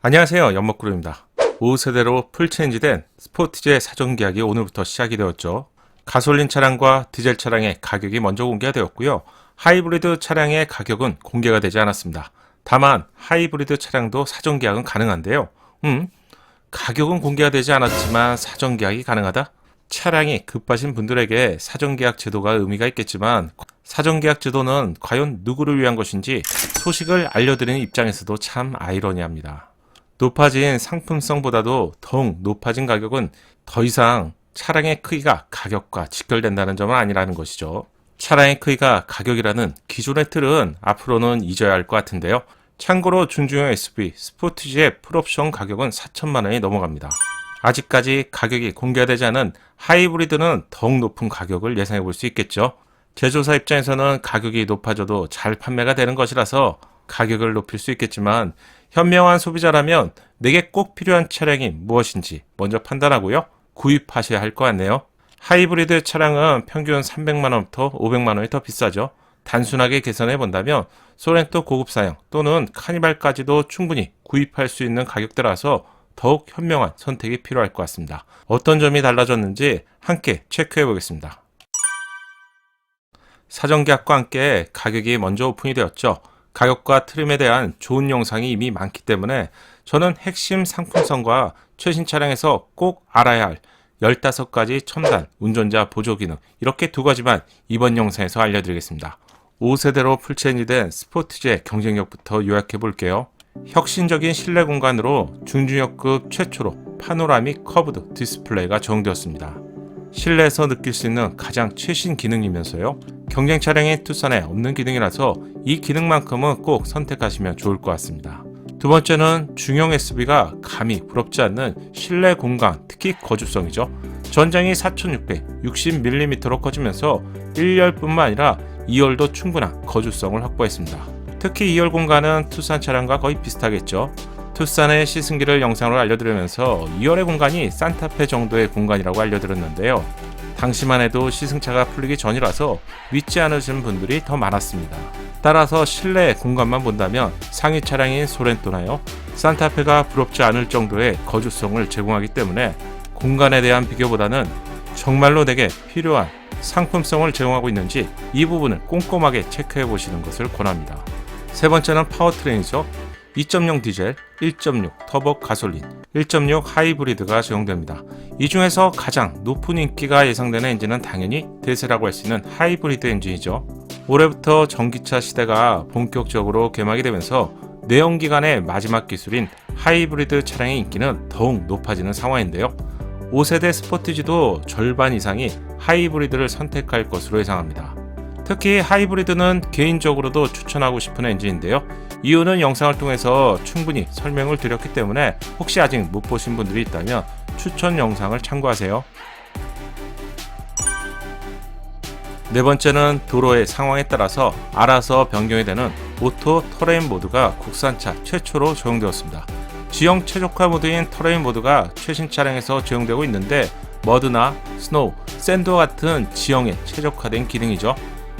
안녕하세요. 연목그룹입니다. 5세대로 풀체인지된 스포티지의 사전 계약이 오늘부터 시작이 되었죠. 가솔린 차량과 디젤 차량의 가격이 먼저 공개가 되었고요. 하이브리드 차량의 가격은 공개가 되지 않았습니다. 다만 하이브리드 차량도 사전 계약은 가능한데요. 음, 가격은 공개가 되지 않았지만 사전 계약이 가능하다? 차량이 급하신 분들에게 사전 계약 제도가 의미가 있겠지만 사전 계약 제도는 과연 누구를 위한 것인지 소식을 알려드리는 입장에서도 참 아이러니합니다. 높아진 상품성보다도 더욱 높아진 가격은 더 이상 차량의 크기가 가격과 직결된다는 점은 아니라는 것이죠. 차량의 크기가 가격이라는 기존의 틀은 앞으로는 잊어야 할 것 같은데요. 참고로 준중형 SUV 스포티지의 풀옵션 가격은 4천만 원이 넘어갑니다. 아직까지 가격이 공개되지 않은 하이브리드는 더욱 높은 가격을 예상해 볼 수 있겠죠. 제조사 입장에서는 가격이 높아져도 잘 판매가 되는 것이라서 가격을 높일 수 있겠지만 현명한 소비자라면 내게 꼭 필요한 차량이 무엇인지 먼저 판단하고요. 구입하셔야 할 것 같네요. 하이브리드 차량은 평균 300만 원부터 500만 원이 더 비싸죠. 단순하게 계산해 본다면 소렌토 고급사양 또는 카니발까지도 충분히 구입할 수 있는 가격대라서 더욱 현명한 선택이 필요할 것 같습니다. 어떤 점이 달라졌는지 함께 체크해 보겠습니다. 사전 계약과 함께 가격이 먼저 오픈이 되었죠. 가격과 트림에 대한 좋은 영상이 이미 많기 때문에 저는 핵심 상품성과 최신 차량에서 꼭 알아야 할 15가지 첨단 운전자 보조 기능 이렇게 두 가지만 이번 영상에서 알려드리겠습니다. 5세대로 풀체인지된 스포티지의 경쟁력부터 요약해 볼게요. 혁신적인 실내 공간으로 중중역급 최초로 파노라믹 커브드 디스플레이가 적용되었습니다. 실내에서 느낄 수 있는 가장 최신 기능이면서요. 경쟁 차량의 투싼에 없는 기능이라서 이 기능만큼은 꼭 선택하시면 좋을 것 같습니다. 두 번째는 중형 SUV가 감히 부럽지 않는 실내 공간, 특히 거주성이죠. 전장이 4660mm로 커지면서 1열뿐만 아니라 2열도 충분한 거주성을 확보했습니다. 특히 2열 공간은 투싼 차량과 거의 비슷하겠죠. 투싼의 시승기를 영상으로 알려드리면서 2열의 공간이 산타페 정도의 공간이라고 알려드렸는데요. 당시만 해도 시승차가 풀리기 전이라서 믿지 않으신 분들이 더 많았습니다. 따라서 실내 공간만 본다면 상위 차량인 소렌토나요, 산타페가 부럽지 않을 정도의 거주성을 제공하기 때문에 공간에 대한 비교보다는 정말로 내게 필요한 상품성을 제공하고 있는지 이 부분을 꼼꼼하게 체크해 보시는 것을 권합니다. 세 번째는 파워트레인이죠. 2.0 디젤, 1.6 터보 가솔린, 1.6 하이브리드가 적용됩니다. 이 중에서 가장 높은 인기가 예상되는 엔진은 당연히 대세라고 할 수 있는 하이브리드 엔진이죠. 올해부터 전기차 시대가 본격적으로 개막이 되면서 내연기관의 마지막 기술인 하이브리드 차량의 인기는 더욱 높아지는 상황인데요. 5세대 스포티지도 절반 이상이 하이브리드를 선택할 것으로 예상합니다. 특히 하이브리드는 개인적으로도 추천하고 싶은 엔진인데요. 이유는 영상을 통해서 충분히 설명을 드렸기 때문에 혹시 아직 못 보신 분들이 있다면 추천 영상을 참고하세요. 네 번째는 도로의 상황에 따라서 알아서 변경이 되는 오토 터레인 모드가 국산차 최초로 적용되었습니다. 지형 최적화 모드인 터레인 모드가 최신 차량에서 적용되고 있는데 머드나 스노우, 샌드와 같은 지형에 최적화된 기능이죠.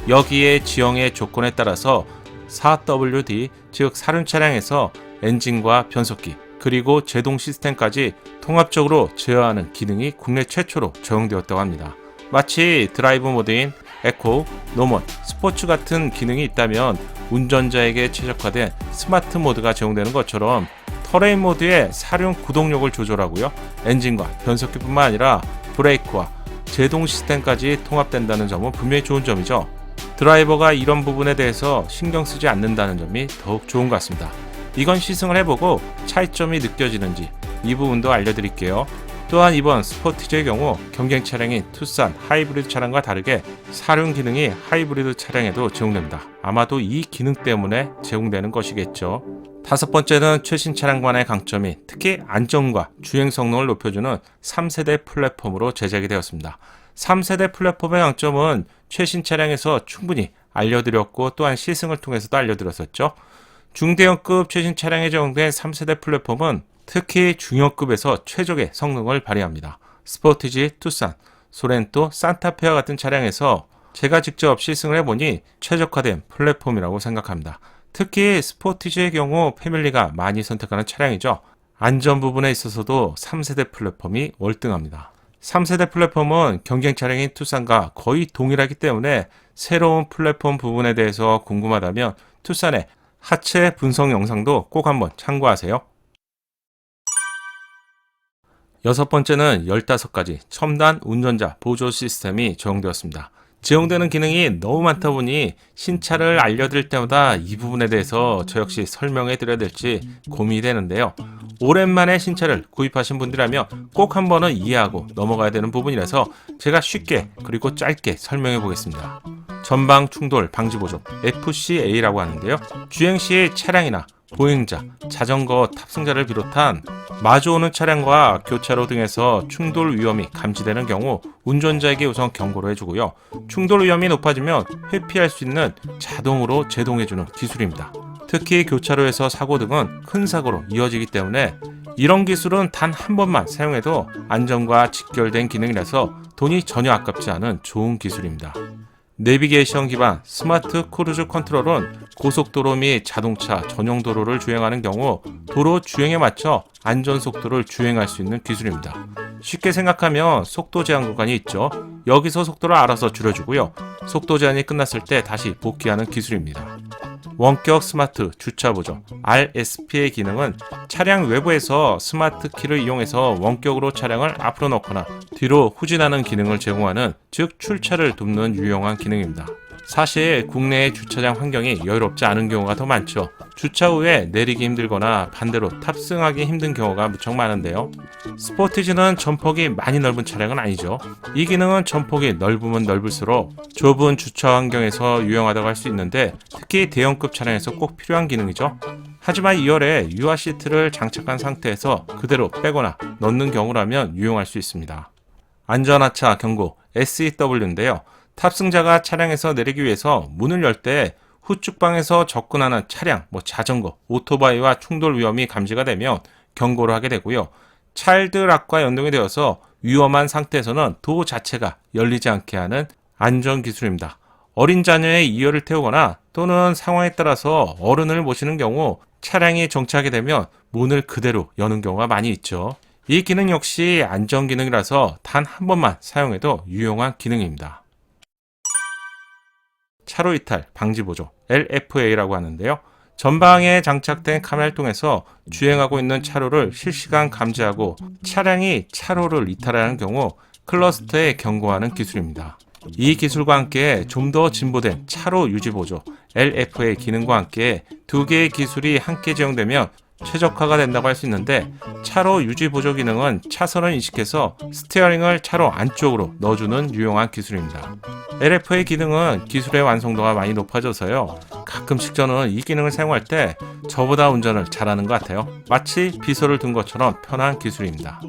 여기에 지형의 조건에 따라서 4WD 즉 사륜 차량에서 엔진과 변속기 그리고 제동 시스템까지 통합적으로 제어하는 기능이 국내 최초로 적용되었다고 합니다. 마치 드라이브 모드인 에코, 노멀, 스포츠 같은 기능이 있다면 운전자에게 최적화된 스마트 모드가 적용되는 것처럼 터레인 모드의 사륜 구동력을 조절하고요. 엔진과 변속기뿐만 아니라 브레이크와 제동 시스템까지 통합된다는 점은 분명히 좋은 점이죠. 드라이버가 이런 부분에 대해서 신경 쓰지 않는다는 점이 더욱 좋은 것 같습니다. 이건 시승을 해보고 차이점이 느껴지는지 이 부분도 알려드릴게요. 또한 이번 스포티지의 경우 경쟁 차량인 투싼 하이브리드 차량과 다르게 사륜 기능이 하이브리드 차량에도 제공됩니다. 아마도 이 기능 때문에 제공되는 것이겠죠. 다섯 번째는 최신 차량관의 강점이 특히 안정과 주행 성능을 높여주는 3세대 플랫폼으로 제작이 되었습니다. 3세대 플랫폼의 강점은 최신 차량에서 충분히 알려드렸고 또한 시승을 통해서도 알려드렸었죠. 중대형급 최신 차량에 적용된 3세대 플랫폼은 특히 중형급에서 최적의 성능을 발휘합니다. 스포티지, 투싼, 소렌토, 산타페와 같은 차량에서 제가 직접 시승을 해보니 최적화된 플랫폼이라고 생각합니다. 특히 스포티지의 경우 패밀리가 많이 선택하는 차량이죠. 안전 부분에 있어서도 3세대 플랫폼이 월등합니다. 3세대 플랫폼은 경쟁 차량인 투싼과 거의 동일하기 때문에 새로운 플랫폼 부분에 대해서 궁금하다면 투싼의 하체 분석 영상도 꼭 한번 참고하세요. 여섯 번째는 15가지 첨단 운전자 보조 시스템이 적용되었습니다. 제공되는 기능이 너무 많다 보니 신차를 알려드릴 때마다 이 부분에 대해서 저 역시 설명해 드려야 될지 고민이 되는데요. 오랜만에 신차를 구입하신 분들이라면 꼭한 번은 이해하고 넘어가야 되는 부분이라서 제가 쉽게 그리고 짧게 설명해 보겠습니다. 전방 충돌 방지 보조 FCA라고 하는데요. 주행 시 차량이나 보행자, 자전거 탑승자를 비롯한 마주오는 차량과 교차로 등에서 충돌 위험이 감지되는 경우 운전자에게 우선 경고를 해주고요. 충돌 위험이 높아지면 회피할 수 있는 자동으로 제동해주는 기술입니다. 특히 교차로에서 사고 등은 큰 사고로 이어지기 때문에 이런 기술은 단 한 번만 사용해도 안전과 직결된 기능이라서 돈이 전혀 아깝지 않은 좋은 기술입니다. 내비게이션 기반 스마트 크루즈 컨트롤은 고속도로 및 자동차 전용 도로를 주행하는 경우 도로 주행에 맞춰 안전 속도를 주행할 수 있는 기술입니다. 쉽게 생각하면 속도 제한 구간이 있죠. 여기서 속도를 알아서 줄여주고요. 속도 제한이 끝났을 때 다시 복귀하는 기술입니다. 원격 스마트 주차 보조 RSP의 기능은 차량 외부에서 스마트 키를 이용해서 원격으로 차량을 앞으로 넣거나 뒤로 후진하는 기능을 제공하는 즉 출차를 돕는 유용한 기능입니다. 사실 국내의 주차장 환경이 여유롭지 않은 경우가 더 많죠. 주차 후에 내리기 힘들거나 반대로 탑승하기 힘든 경우가 무척 많은데요. 스포티지는 전폭이 많이 넓은 차량은 아니죠. 이 기능은 전폭이 넓으면 넓을수록 좁은 주차 환경에서 유용하다고 할 수 있는데 특히 대형급 차량에서 꼭 필요한 기능이죠. 하지만 2열에 유아 시트를 장착한 상태에서 그대로 빼거나 넣는 경우라면 유용할 수 있습니다. 안전하차 경고 SEW인데요. 탑승자가 차량에서 내리기 위해서 문을 열 때 후측방에서 접근하는 차량, 뭐 자전거, 오토바이와 충돌 위험이 감지가 되면 경고를 하게 되고요. 차일드락과 연동이 되어서 위험한 상태에서는 도 자체가 열리지 않게 하는 안전 기술입니다. 어린 자녀의 이열을 태우거나 또는 상황에 따라서 어른을 모시는 경우 차량이 정차하게 되면 문을 그대로 여는 경우가 많이 있죠. 이 기능 역시 안전 기능이라서 단 한 번만 사용해도 유용한 기능입니다. 차로 이탈 방지 보조 LFA라고 하는데요. 전방에 장착된 카메라를 통해서 주행하고 있는 차로를 실시간 감지하고 차량이 차로를 이탈하는 경우 클러스터에 경고하는 기술입니다. 이 기술과 함께 좀 더 진보된 차로 유지 보조 LFA 기능과 함께 두 개의 기술이 함께 제공되면 최적화가 된다고 할 수 있는데 차로 유지 보조 기능은 차선을 인식해서 스티어링을 차로 안쪽으로 넣어주는 유용한 기술입니다. LFA 기능은 기술의 완성도가 많이 높아져서요. 가끔씩 저는 이 기능을 사용할 때 저보다 운전을 잘하는 것 같아요. 마치 비서를 둔 것처럼 편한 기술입니다.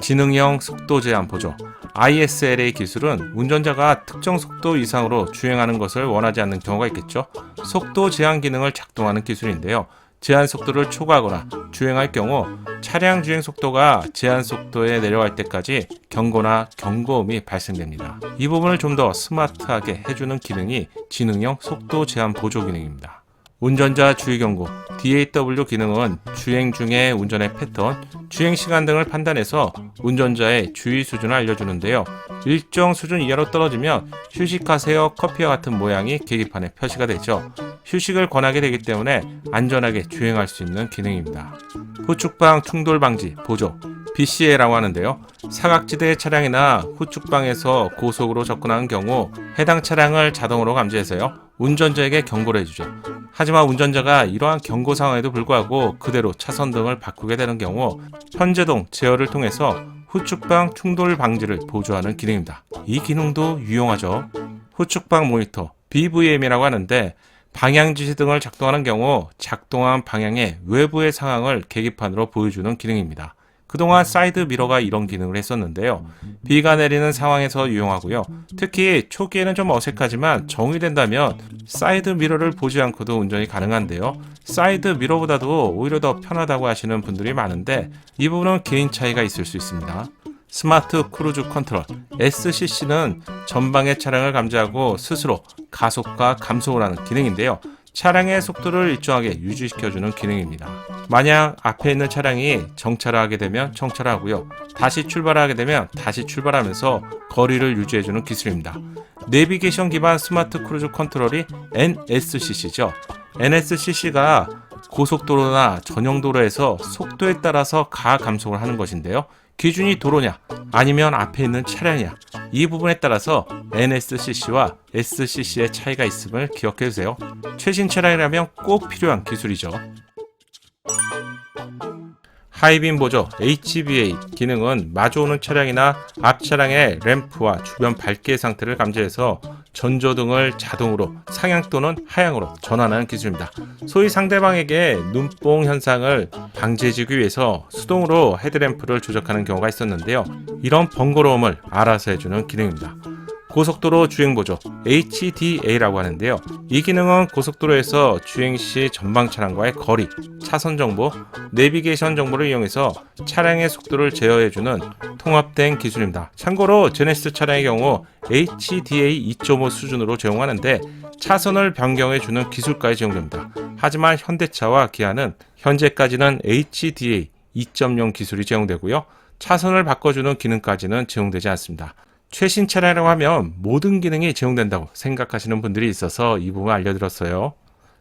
지능형 속도 제한 보조 ISLA 기술은 운전자가 특정 속도 이상으로 주행하는 것을 원하지 않는 경우가 있겠죠. 속도 제한 기능을 작동하는 기술인데요. 제한 속도를 초과하거나 주행할 경우 차량 주행 속도가 제한 속도에 내려갈 때까지 경고나 경고음이 발생됩니다. 이 부분을 좀 더 스마트하게 해주는 기능이 지능형 속도 제한 보조 기능입니다. 운전자 주의 경고 DAW 기능은 주행 중의 운전의 패턴, 주행 시간 등을 판단해서 운전자의 주의 수준을 알려주는데요. 일정 수준 이하로 떨어지면 휴식하세요 커피와 같은 모양이 계기판에 표시가 되죠. 휴식을 권하게 되기 때문에 안전하게 주행할 수 있는 기능입니다. 후축방 충돌 방지 보조 BCA라고 하는데요. 사각지대 차량이나 후축방에서 고속으로 접근하는 경우 해당 차량을 자동으로 감지해서요. 운전자에게 경고를 해주죠. 하지만 운전자가 이러한 경고 상황에도 불구하고 그대로 차선 등을 바꾸게 되는 경우 현재동 제어를 통해서 후축방 충돌 방지를 보조하는 기능입니다. 이 기능도 유용하죠. 후축방 모니터 BVM이라고 하는데 방향 지시 등을 작동하는 경우 작동한 방향의 외부의 상황을 계기판으로 보여주는 기능입니다. 그동안 사이드 미러가 이런 기능을 했었는데요. 비가 내리는 상황에서 유용하고요. 특히 초기에는 좀 어색하지만 정의된다면 사이드 미러를 보지 않고도 운전이 가능한데요. 사이드 미러보다도 오히려 더 편하다고 하시는 분들이 많은데 이 부분은 개인 차이가 있을 수 있습니다. 스마트 크루즈 컨트롤 SCC는 전방의 차량을 감지하고 스스로 가속과 감속을 하는 기능인데요. 차량의 속도를 일정하게 유지시켜주는 기능입니다. 만약 앞에 있는 차량이 정차를 하게 되면 정차를 하고요. 다시 출발하게 되면 다시 출발하면서 거리를 유지해주는 기술입니다. 내비게이션 기반 스마트 크루즈 컨트롤이 NSCC죠. NSCC가 고속도로나 전용도로에서 속도에 따라서 가 감속을 하는 것인데요. 기준이 도로냐 아니면 앞에 있는 차량이냐 이 부분에 따라서 NSCC와 SCC의 차이가 있음을 기억해 주세요. 최신 차량이라면 꼭 필요한 기술이죠. 하이빔 보조 HBA 기능은 마주오는 차량이나 앞 차량의 램프와 주변 밝기의 상태를 감지해서 전조등을 자동으로 상향 또는 하향으로 전환하는 기술입니다. 소위 상대방에게 눈뽕 현상을 방지해주기 위해서 수동으로 헤드램프를 조작하는 경우가 있었는데요. 이런 번거로움을 알아서 해주는 기능입니다. 고속도로 주행 보조 HDA라고 하는데요. 이 기능은 고속도로에서 주행 시 전방 차량과의 거리, 차선 정보, 내비게이션 정보를 이용해서 차량의 속도를 제어해주는 통합된 기술입니다. 참고로 제네시스 차량의 경우 HDA 2.5 수준으로 제공하는데 차선을 변경해주는 기술까지 제공됩니다. 하지만 현대차와 기아는 현재까지는 HDA 2.0 기술이 제공되고요. 차선을 바꿔주는 기능까지는 제공되지 않습니다. 최신 차량이라고 하면 모든 기능이 제공된다고 생각하시는 분들이 있어서 이 부분 알려드렸어요.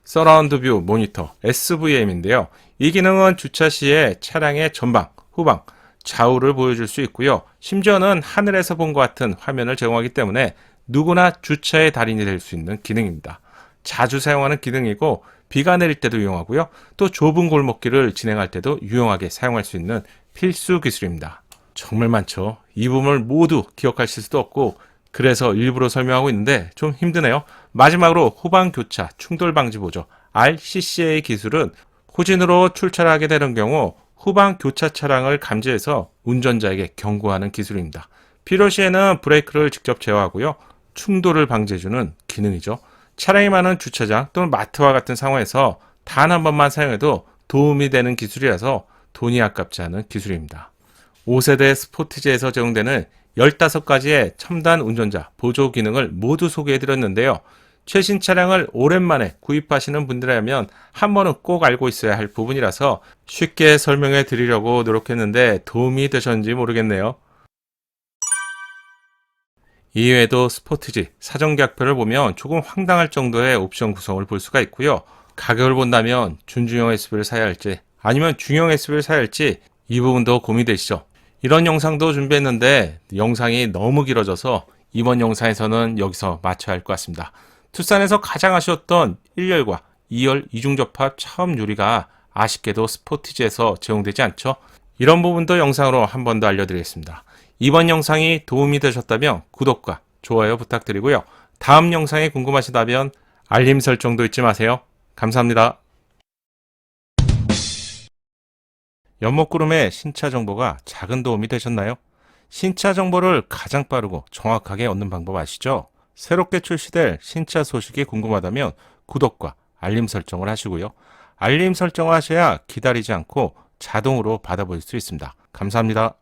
서라운드 뷰 모니터 SVM인데요. 이 기능은 주차 시에 차량의 전방, 후방, 좌우를 보여줄 수 있고요. 심지어는 하늘에서 본 것 같은 화면을 제공하기 때문에 누구나 주차의 달인이 될 수 있는 기능입니다. 자주 사용하는 기능이고 비가 내릴 때도 유용하고요. 또 좁은 골목길을 진행할 때도 유용하게 사용할 수 있는 필수 기술입니다. 정말 많죠. 이 부분을 모두 기억하실 수도 없고 그래서 일부러 설명하고 있는데 좀 힘드네요. 마지막으로 후방 교차 충돌 방지 보조 RCCA 기술은 후진으로 출차를 하게 되는 경우 후방 교차 차량을 감지해서 운전자에게 경고하는 기술입니다. 필요 시에는 브레이크를 직접 제어하고요. 충돌을 방지해주는 기능이죠. 차량이 많은 주차장 또는 마트와 같은 상황에서 단 한 번만 사용해도 도움이 되는 기술이라서 돈이 아깝지 않은 기술입니다. 5세대 스포티지에서 제공되는 15가지의 첨단 운전자 보조 기능을 모두 소개해 드렸는데요. 최신 차량을 오랜만에 구입하시는 분들이라면 한 번은 꼭 알고 있어야 할 부분이라서 쉽게 설명해 드리려고 노력했는데 도움이 되셨는지 모르겠네요. 이외에도 스포티지 사전 계약표를 보면 조금 황당할 정도의 옵션 구성을 볼 수가 있고요. 가격을 본다면 준중형 SUV를 사야 할지 아니면 중형 SUV를 사야 할지 이 부분도 고민되시죠. 이런 영상도 준비했는데 영상이 너무 길어져서 이번 영상에서는 여기서 마쳐야 할 것 같습니다. 투싼에서 가장 아쉬웠던 1열과 2열 이중접합 차음 유리가 아쉽게도 스포티지에서 제공되지 않죠. 이런 부분도 영상으로 한 번 더 알려드리겠습니다. 이번 영상이 도움이 되셨다면 구독과 좋아요 부탁드리고요. 다음 영상이 궁금하시다면 알림 설정도 잊지 마세요. 감사합니다. 연목구름의 신차 정보가 작은 도움이 되셨나요? 신차 정보를 가장 빠르고 정확하게 얻는 방법 아시죠? 새롭게 출시될 신차 소식이 궁금하다면 구독과 알림 설정을 하시고요. 알림 설정을 하셔야 기다리지 않고 자동으로 받아볼 수 있습니다. 감사합니다.